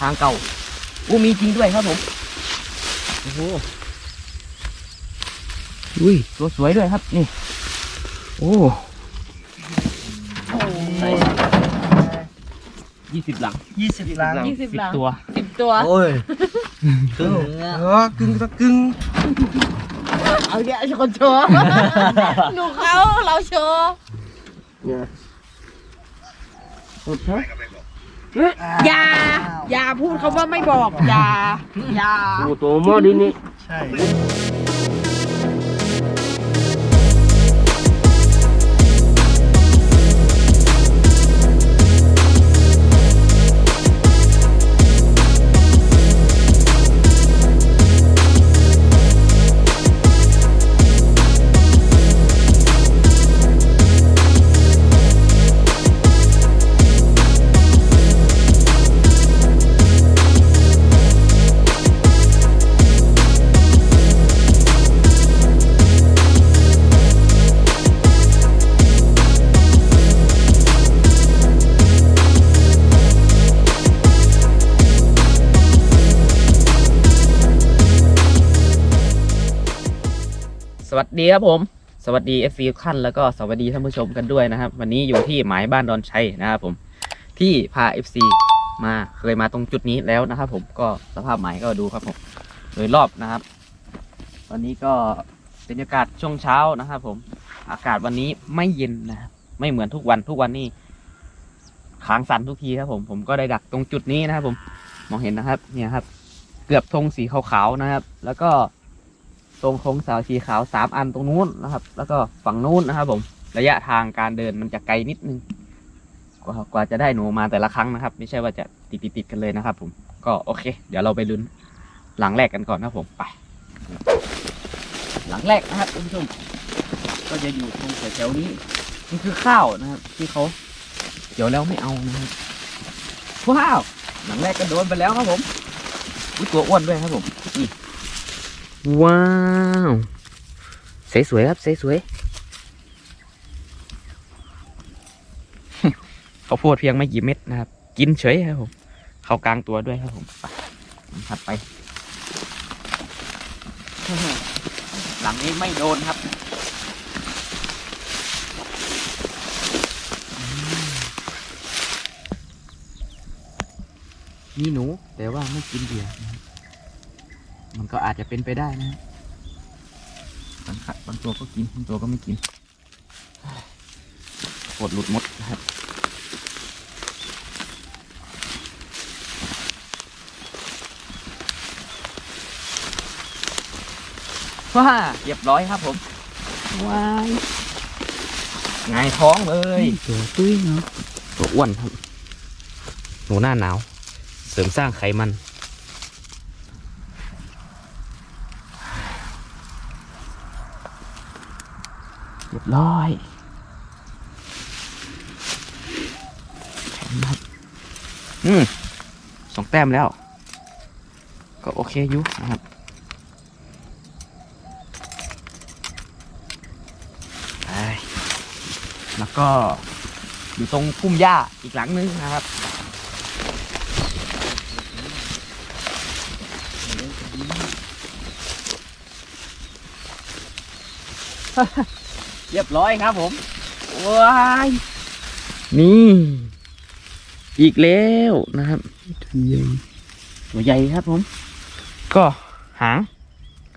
ทางเก่าอู้มีจริงด้วยครับผมโอ้โหอุ้ยตัวสวยด้วยครับนี่ โอ้ยี่สิบหลังยี่สิบล้านยี่สิบหลังตัวสิบตัวโอ้ยกึ่งเออกึ่งตะกึ่งเอาเดี๋ยวคนโชว์หนูเขาเราโชว์อ ย่า อย่าพูดคำว่าไม่บอก อย่า อย่า โอ้ตัวมอดินี่ ใช่ วัสดีครับผม สวัสดี FC ทุกท่านแล้วก็สวัสดีท่านผู้ชมกันด้วยนะครับ วันนี้อยู่ที่หมายบ้านดอนชัยนะครับผมที่พา FC มาเคยมาตรงจุดนี้แล้วนะครับผมก็สภาพหมายก็ดูครับผมโดยรอบนะครับ วันนี้ก็บรรยากาศช่วงเช้านะครับผม อากาศวันนี้ไม่เย็นนะครับไม่เหมือนทุกวันทุกวันนี่ขางสั่นทุกทีครับผมผมก็ได้ดักตรงจุดนี้นะครับผมมองเห็นนะครับ เนี่ยครับ เกือบธงสีขาวๆนะครับ แล้วก็ ตรงโค้งเสาสีขาวสามอันตรงนู้นนะครับ แล้วก็ฝั่งนู้นนะครับ ผม ระยะทางการเดินมันจะไกลนิดนึง กว่ากว่าจะได้หนูมาแต่ละครั้งนะครับ ไม่ใช่ว่าจะติดติดๆกันเลยนะครับ ผม ก็โอเค เดี๋ยวเราไปลุ้นหลังแรกกันก่อนนะผมไป หลังแรกนะครับคุณผู้ชมก็จะอยู่ตรงแถวๆนี้นี่คือข้าวนะครับ ที่เขาเดี๋ยวแล้วไม่เอานะครับว้าวหลังแรกก็โดนไปแล้วครับผมอุ๊ยตัวอ้วนด้วยครับผมนี่ ว้าวสวยสวยๆครับสวยสวยๆเขาวโพดเพียงไม่กี่เม็ดนะครับ กินเฉยครับผมเข้ากลางตัวด้วยครับผมถัดไป หลังนี้ไม่โดนครับมีหนูแต่ว่าไม่กินเหยื่อนะครับ มันก็อาจจะเป็นไปได้นะบางขัดบางตัวก็กินบางตัวก็ไม่กินโคตรหลุดหมดนะครับว้าเรียบร้อยครับผมว้ายไงายท้องเลยตัวตุ้ยเนาะตัวอ้วนครับหนูหน้าหนาว เสริมสร้างไขมัน ร้อยแข็งมากอืมสองแต้มแล้ว ก็โอเคอยู่นะครับไปแล้วก็อยู่ตรงพุ่มหญ้าอีกหลังนึงนะครับฮ่า เรียบร้อยครับผมว้ายนี่ อีกแล้วนะครับตัวใหญ่ตัวใหญ่ครับผม ก็หาง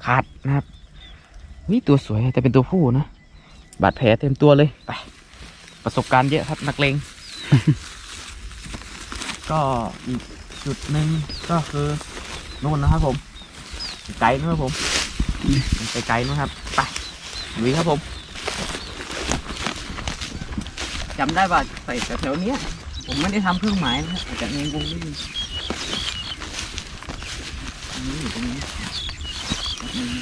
ขาดนะครับวิตัวสวยแต่เป็นตัวผู้นะบาดแผลเต็มตัวเลยไปประสบการณ์เยอะครับนักเลงก็อีกจุดหนึ่งก็คือนู่นนะครับผมไกลๆนะครับผมไปไกลๆนะครับ ไปลุยครับผม จำได้ว่าใส่แถวๆเนี้ย ผมไม่ได้ทำเครื่องหมายนะอาจจะเงงวงนิดนึงอันนี้อยู่ตรงนี้อืม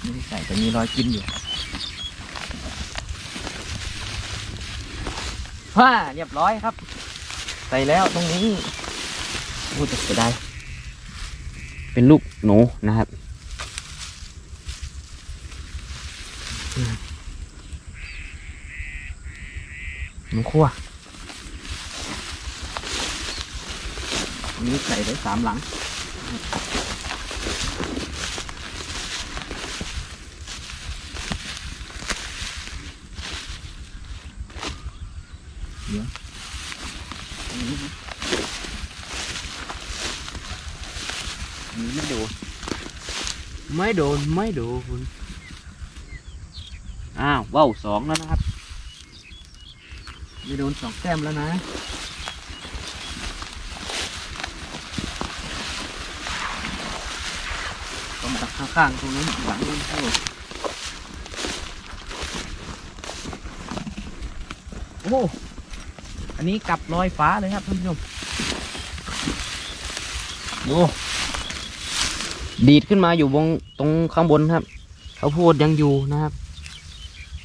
ไม่ได้ใส่แต่มีรอยกินอยู่ฮ่าเรียบร้อยครับ ใส่แล้วตรงนี้โอ้จะเสียดายเป็นลูกหนูนะครับ หนูคั่วอันนี้ใส่ได้สามหลัง เดี๋ยวอันนี้นะอันนี้ไม่ดูไม่โดน ไม่โดนอ้าวว้าวสองแล้วนะครับ ไม่โดนสองแต้มแล้วนะต้องดักข้างๆตรงนั้นหลังนู้นครับผมโอ้อันนี้กลับลอยฟ้าเลยครับท่านผู้ชมดูดีดขึ้นมาอยู่บงตรงข้างบนครับ เขาวโพูดยังอยู่นะครับ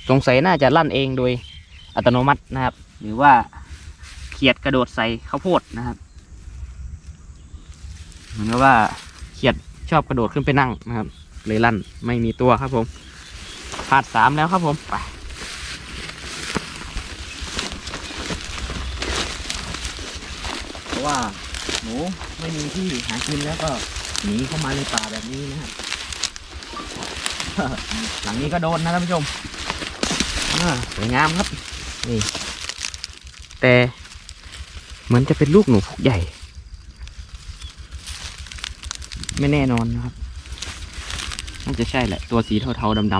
สงสัยน่าจะลั่นเองโดยอัตโนมัตินะครับ หรือว่าเขียดกระโดดใส่ข้าวโพดนะครับเหมือนกับว่าเขียดชอบกระโดดขึ้นไปนั่งนะครับ เลยลั่นไม่มีตัวครับผมพลาดสามแล้วครับผมไปเพราะว่าหนูไม่มีที่หากินแล้วก็หนีเข้ามาในป่าแบบนี้นะครับหลังนี้ก็โดนนะท่านผู้ชมสวยงามครับนี่ แต่เหมือนจะเป็นลูกหนูพุกใหญ่ ไม่แน่นอนนะครับ น่าจะใช่แหละ ตัวสีเทาๆดำๆ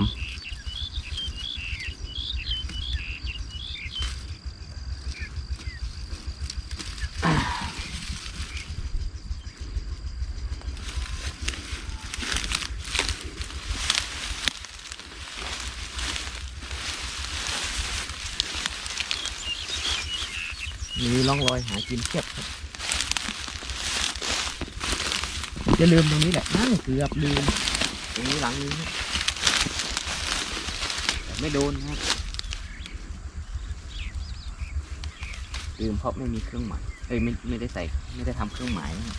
อ่ามีร่องรอยหา กินเทียบครับจะลืมตรงนี้แหละนั่นเกือบลืมตรงนี้หลังนี้ไม่โดนนะครับลืมเพราะไม่มีเครื่องหมายเอ้ยไม่ไม่ได้ใส่ไม่ได้ทำเครื่องหมายนะ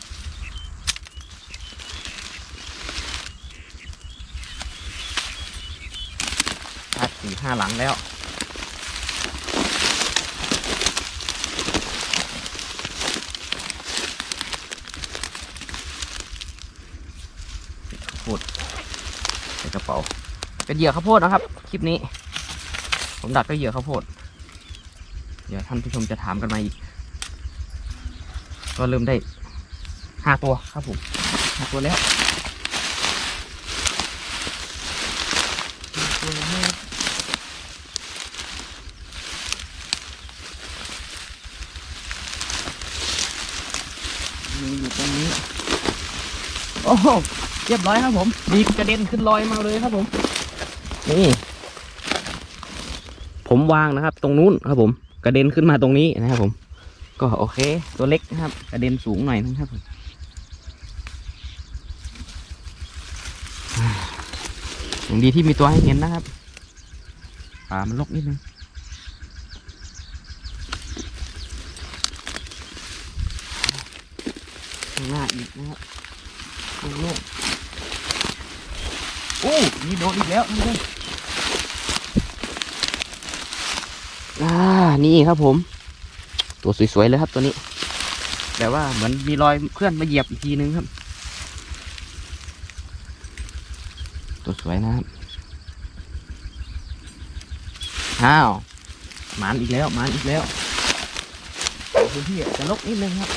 พัดสี่ห้าหลังแล้ว ข้าวโพดใส่ กระเป๋า เป็นเหยื่อข้าวโพดนะครับ คลิปนี้ ผมดักด้วยเหยื่อข้าวโพด เดี๋ยวท่านผู้ชมจะถามกันมาอีกก็เริ่มได้ห้าตัวครับผมห้าตัวแล้วห้าตัวแล้วมีอยู่ตรงนี้ โอ้โห เรียบร้อยครับผมดีกระเด็นขึ้นลอยมาเลยครับผม นี่ ผมวางนะครับ ตรงนู้นครับผม กระเด็นขึ้นมาตรงนี้นะครับผม ก็โอเค ตัวเล็กนะครับ กระเด็นสูงหน่อยนะครับผมอย่างดีที่มีตัวให้เห็นนะครับป่ามันรกนิดนึงข้างหน้าอีกนะครับโล่ง โอ้นี่โดนอีกแล้วนี่เลยอ่านี่ครับผม ตัวสวยๆเลยครับตัวนี้ แต่ว่าเหมือนมีรอยเพื่อนมาเหยียบอีกทีนึงครับ ตัวสวยนะครับอ้าวหมานอีกแล้วหมานอีกแล้วพื้นที่จะลกนิดนึงครับ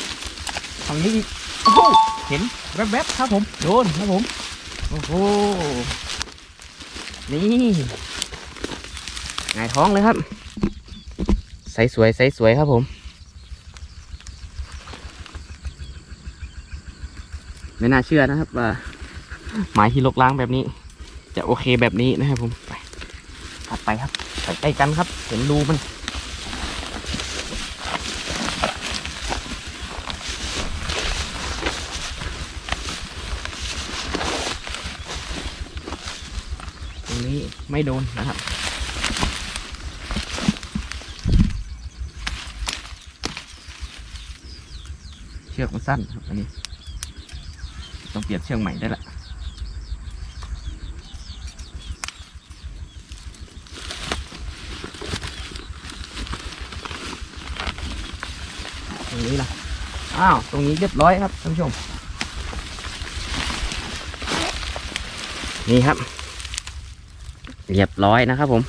ฝั่งนี้อีกโอ้โหเห็นแวบๆครับผม โดนครับผม โอ้โห นี่หงายท้องเลยครับ ใสสวยใสสวยครับผม ไม่น่าเชื่อนะครับว่าหมายที่ลกล้างแบบนี้ จะโอเคแบบนี้นะครับผม ไปถัดไปครับใส่ใกล้กันครับ เห็นรูมัน ตรงนี้ ไม่โดนนะครับเชือกมันสั้นครับอันนี้ ต้องเปลี่ยนเชือกใหม่ได้ละตรงนี้ล่ะ อ้าว ตรงนี้เรียบร้อยครับท่านผู้ชม นี่ครับ เรียบร้อยนะครับผม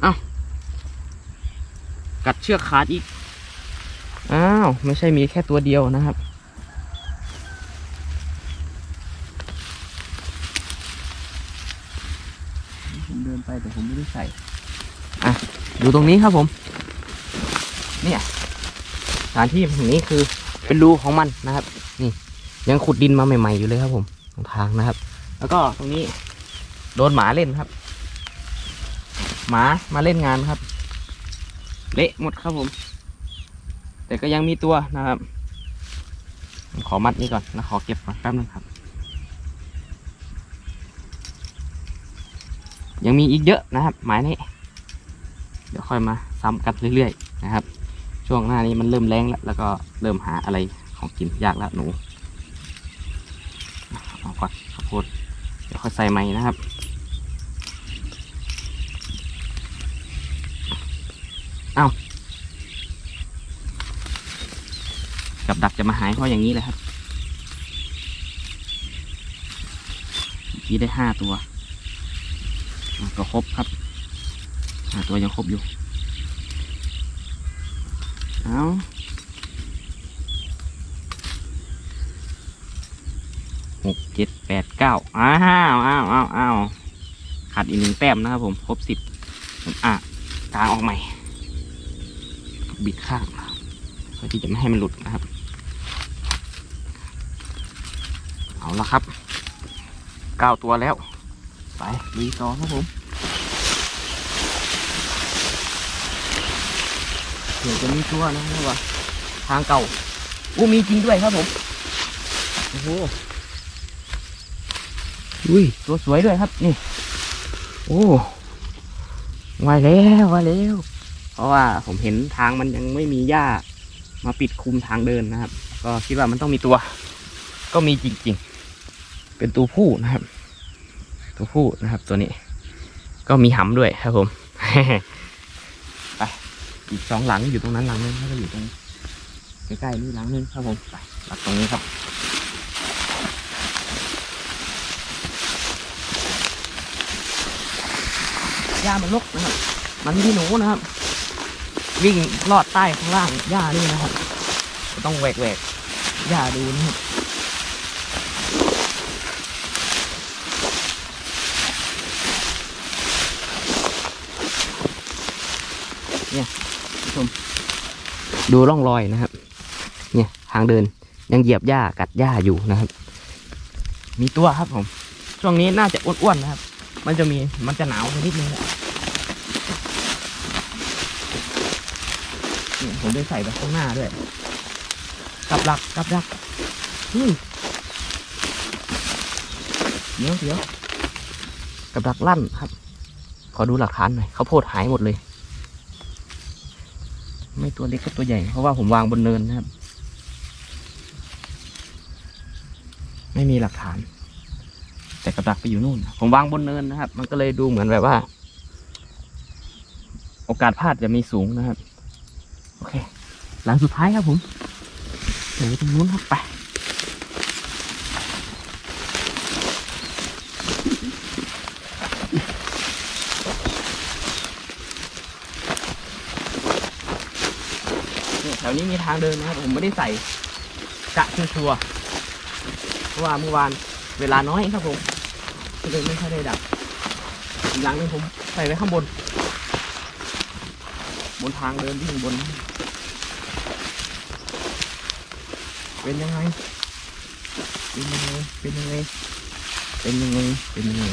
เอากัดเชือกขาดอีก อ้าว ไม่ใช่มีแค่ตัวเดียวนะครับผมเดินไปแต่ผมไม่ได้ใส่ อะ ดูตรงนี้ครับผม เนี่ยส ถานที่แห่งนี้คือเป็นรูของมันนะครับ นี่ ยังขุดดินมาใหม่ ๆ อยู่เลยครับผมตรงทางนะครับ แล้วก็ตรงนี้ โดนหมาเล่นครับ หมามาเล่นงานครับ เละหมดครับผม แต่ก็ยังมีตัวนะครับผมขอมัดนี้ก่อนแล้วขอเก็บก่อนแป๊บนึงครับ ยังมีอีกเยอะนะครับ หมายนี้ เดี๋ยวค่อยมาซ้ำกันเรื่อยๆนะครับ ช่วงหน้านี้มันเริ่มแรงแล้ว แล้วก็เริ่มหาอะไรของกินยากแล้วหนูเอาก่อนข้าวโพดเดี๋ยวค่อยใส่ใหม่นะครับเอากับดักจะมาหายเพราะอย่างนี้เลยครับเมื่อกี้ได้ห้าตัว ก็ครบครับห้าตัวยังครบอยู่ เอาหกเจ็ดแปดเก้าอ้าวอ้าวอ้าวอ้าวขาดอีกหนึ่งแต้มนะครับผม ครบสิบผมอะกางออกใหม่ บิดข้างเพื่อที่จะไม่ให้มันหลุดนะครับ เอาละครับเก้าตัวแล้ว ไปลุยต่อครับผม เดี๋ยวจะมีตัวนะครับว่าทางเก่าอู้มีจริงด้วยครับผมโอ้โหอุ้ยตัวสวยด้วยครับนี่ โอ้วายแล้ววายแล้วเพราะว่าผมเห็นทางมันยังไม่มีหญ้ามาปิดคุมทางเดินนะครับ ก็คิดว่ามันต้องมีตัว ก็มีจริงๆ เป็นตัวผู้นะครับ ตัวผู้นะครับ ตัวนี้ ก็มีหำด้วยครับผมไป อีกสองหลังอยู่ตรงนั้นหลังนึงแล้วก็อยู่ตรงใกล้ๆนี่หลังนึงครับผมไปหลักตรงนี้ครับหญ้ามันรกนะครับ มันไม่หนูนะครับ วิ่งลอดใต้ข้างล่างหญ้านี่นะครับ ต้องแหวกแหวกหญ้าดูนะครับเนี่ย ชม ดูร่องรอยนะครับ เนี่ยทางเดินยังเหยียบหญ้ากัดหญ้าอยู่นะครับ มีตัวครับผม ช่วงนี้น่าจะอ้วนๆนะครับ มันจะมีมันจะหนาวนิดนึงแหละผมได้ใส่ไปข้างหน้าด้วยกับหลักกับดักอืเดี๋ยวเดี๋ยวกับดักลั่นครับ ขอดูหลักฐานหน่อยเขาโพดหายหมดเลย ไม่ตัวเล็กก็ตัวใหญ่ เพราะว่าผมวางบนเนินนะครับ ไม่มีหลักฐาน แต่กับดักไปอยู่นู่น ผมวางบนเนินนะครับ มันก็เลยดูเหมือนแบบว่า โอกาสพลาดจะมีสูงนะครับ โอเค หลังสุดท้ายครับผมเดี๋ยวตรงนู้นครับไป เนี่ยแถ วนี้มีทางเดินนะครับผมไม่ได้ใส่กะชัวร์เพราะว่าเมื่อวานเวลาน้อยครับผมก็เลยไม่ค่อยได้ดับอีกหลังหนึงผมใส่ไว้ข้างบน บนทางเดินที่อยู่บน เป็นยังไงเป็นยังไงเป็นยังไงเป็นยังไงเป็นยังไง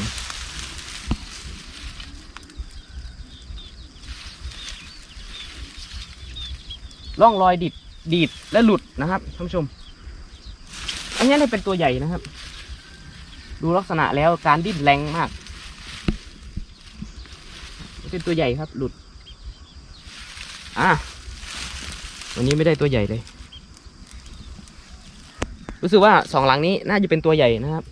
ร่องรอยดิดดีดและหลุดนะครับท่านผู้ชม อันนี้เนี่ยเป็นตัวใหญ่นะครับ ดูลักษณะแล้วการดิ้นแรงมาก เป็นตัวใหญ่ครับ หลุด อะวันนี้ไม่ได้ตัวใหญ่เลย รู้สึกว่าสองหลังนี้น่าจะเป็นตัวใหญ่นะครับ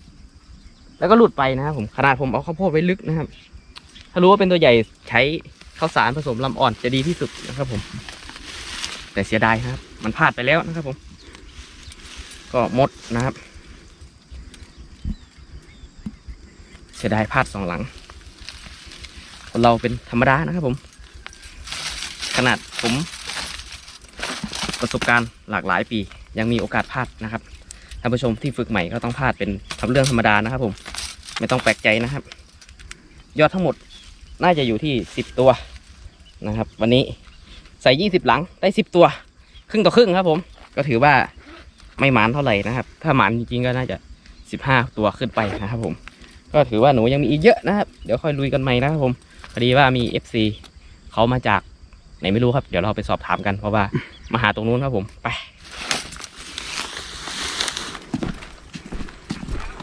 แล้วก็หลุดไปนะครับผมขนาดผมเอาข้าวโพดไว้ลึกนะครับ ถ้ารู้ว่าเป็นตัวใหญ่ใช้ข้าวสารผสมลำอ่อนจะดีที่สุดนะครับผม แต่เสียดายครับ มันพลาดไปแล้วนะครับผม ก็หมดนะครับ เสียดายพลาดสองหลังคนเราเป็นธรรมดานะครับผม ขนาดผมประสบการณ์หลากหลายปี ยังมีโอกาสพลาดนะครับท่านผู้ชมที่ฝึกใหม่ก็ต้องพลาดเป็นทำเรื่องธรรมดานะครับ ผม ไม่ต้องแปลกใจนะครับ ยอดทั้งหมดน่าจะอยู่ที่สิบตัวนะครับ วันนี้ ใส่ยี่สิบหลังได้สิบตัว ครึ่งต่อครึ่งครับผม ก็ถือว่าไม่หมานเท่าไหร่นะครับ ถ้าหมานจริงๆก็น่าจะสิบห้าตัวขึ้นไปนะครับผม ก็ถือว่าหนูยังมีอีกเยอะนะครับ เดี๋ยวค่อยลุยกันใหม่นะครับผมพอดีว่ามี FC เขามาจากไหนไม่รู้ครับ เดี๋ยวเราไปสอบถามกันเพราะว่ามาหาตรงนู้นครับผมไป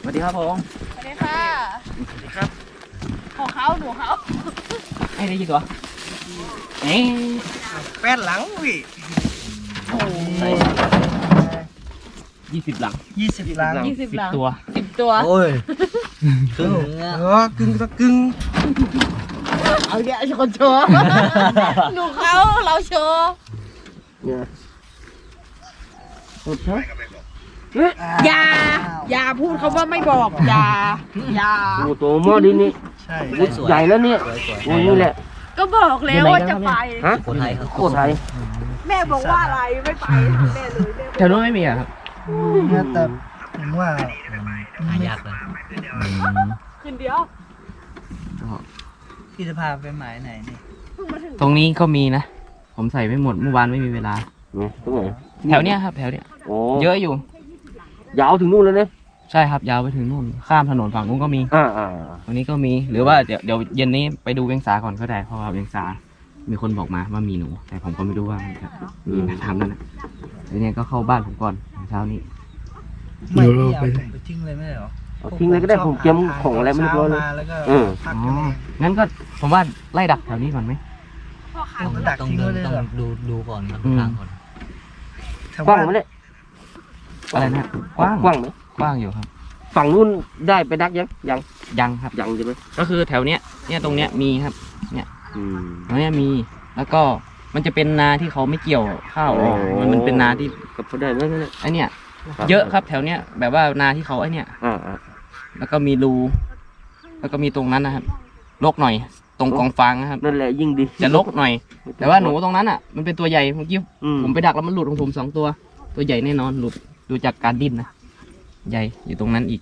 สวัสดีครับผมสวัสดีค่ะสวัสดีครับ ของเขาหนูเขาให้ได้กี่ตัว เอ๊ะแป้นหลังพี่ยี่สิบหลังยี่สิบหลังยี่สิบหลังตัวสิบตัวโอ้ยครึ่งเออกึ่งตะกึ่งเอาเดี๋ยวไอ้คนโชว์หนูเขาเราโชว์อย่าอย่าพูดคำว่าไม่บอกอย่าอย่าโอ้ตัวหม้อดินนี่ใช่ใหญ่แล้วเนี่ยโอ้นี่แหละ ก็บอกแล้วว่าจะไป ฮะโคไทยโคไทยแม่บอกว่าอะไรไม่ไปแม่เลยแม่แถวนู้นไม่มีอะครับเนี่ยแต่ผมว่าหายากเลยคืนเดียว พี่จะพาไปหมายไหนนี่เพิ่งมาถึงตรงนี้ก็มีนะ ผมใส่ไม่หมดเมื่อวานไม่มีเวลาเนี่ยตรงไหน แถวเนี้ยครับ แถวเนี้ย โอ้ เยอะอยู่ ยาวถึงนู่นเลยเนี่ย ใช่ครับยาวไปถึงนู่น ข้ามถนนฝั่งนู้นก็มีอ่าอ่าตรงนี้ก็มีหรือว่าเดี๋ยวเดี๋ยวเย็นนี้ไปดูเวียงสาก่อนก็ได้เพราะว่าเวียงสา มีคนบอกมาว่ามีหนู แต่ผมก็ไม่รู้ว่ามันจะมีนะทำนั่นนะทีนี้ก็เข้าบ้านผมก่อนเช้านี้ไม่พี่เอาผมไปทิ้งเลยไม่ได้เหรอเอาทิ้งเลยก็ได้ผมเตรียมของอะไรไม่เรียบร้อยเลย ช้ามาแล้วก็เออ พักอ๋อกันเองงั้นก็ผมว่าไล่ดักแถวนี้ก่อนไหม ต้องดักทิ้งไว้เลยเหรอดูดูก่อนครับอืม ทางก่อน แถวกว้างบ้านไหมเนี่ยอะไรนะกว้างกว้างไหมก ว้างอยู่ครับ ฝั่งนู้นได้ไปดักยังยังยังครับ ยังใช่ไหมก็คือแถวเนี้ยเนี่ยตรงเนี้ยมีครับ อืม ตรงเนี้ยมี แล้วก็มันจะเป็นนาที่เขาไม่เกี่ยวข้าวโอ้มันมันเป็นนาที่กับเขาได้ไหมเนี่ยไอเนี่ยเยอะครับแถวเนี้ยแบบว่านาที่เขาไอเนี่ยอ่าอ่าแล้วก็มีรูแล้วก็มีตรงนั้นนะครับลกหน่อย ตรงกองฟางนะครับ นั่นแหละยิ่งดีจะลกหน่อย แต่ว่าหนูตรงนั้นอะมันเป็นตัวใหญ่เมื่อกี้อืมผมไปดักแล้วมันหลุดของผมสองตัว ตัวใหญ่แน่นอนหลุดดูจากการดิ้นนะ ใหญ่อยู่ตรงนั้นอีก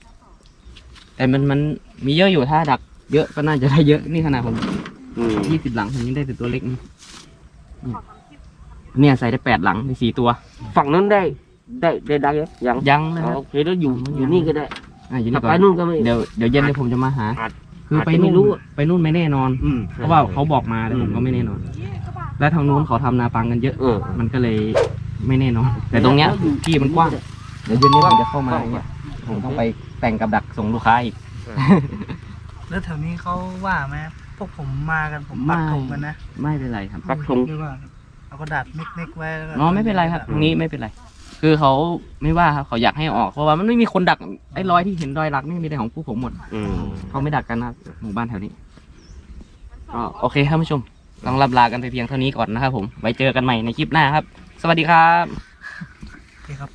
แต่มันมันมีเยอะอยู่ถ้าดัก เยอะก็น่าจะได้เยอะนี่ขนาดผมอืมยี่สิบหลังผมยังได้แต่ตัวเล็กนี่เนี่ยเนี่ยใส่ได้แปดหลังมีสี่ตัว ฝั่งนู้นได้ ได้ได้ดักยังยังยังนะคอ๋อรับโอเคแล้วอยู่อยู่นี่ก็ได้อะอยู่ถ้านี่ก่ไปอนนู่นก็ไม่เดี๋ยวเดี๋ยวเย็นเดี๋ยวผมจะมาหาอาจคืออาจไปจะไม่นู่นรู้อะไปนู่นไม่แน่นอนอืมเพราะว่าเขาบอกมาแต่ผมก็ไม่แน่นอน และทางนู้นเขาทำนาปังกันเยอะเออมันก็เลยไม่แน่นอนแต่ตรงเนี้ยที่มันกว้าง เดี๋ยวเย็นนี้ผมจะเข้ามาเนี่ยผมต้องไปแต่งกับดักส่งลูกค้าอีก แล้วแถวนี้เขาว่าไหมพวกผมมากันผมปักไม่ธงกันนะไม่เป็นไรครับปักธงหรือว่าเอากระดาษเม็กๆไว้แล้วก็อ๋อไม่เป็นไรครับตรงนี้ไม่เป็นไร คือเขาไม่ว่าครับเขาอยากให้ออกเพราะว่ามันไม่มีคนดักไอ้รอยที่เห็นรอยรักนี่มีแต่ของผู้ผมหมดอืมเขาไม่ดักกันนะครับหมู่บ้านแถวนี้ก็โอเคท่านผู้ชมต้องลำลากันไปเพียงเท่านี้ก่อนนะครับผมไว้เจอกันใหม่ในคลิปหน้าครับ สวัสดีครับโอเคครับ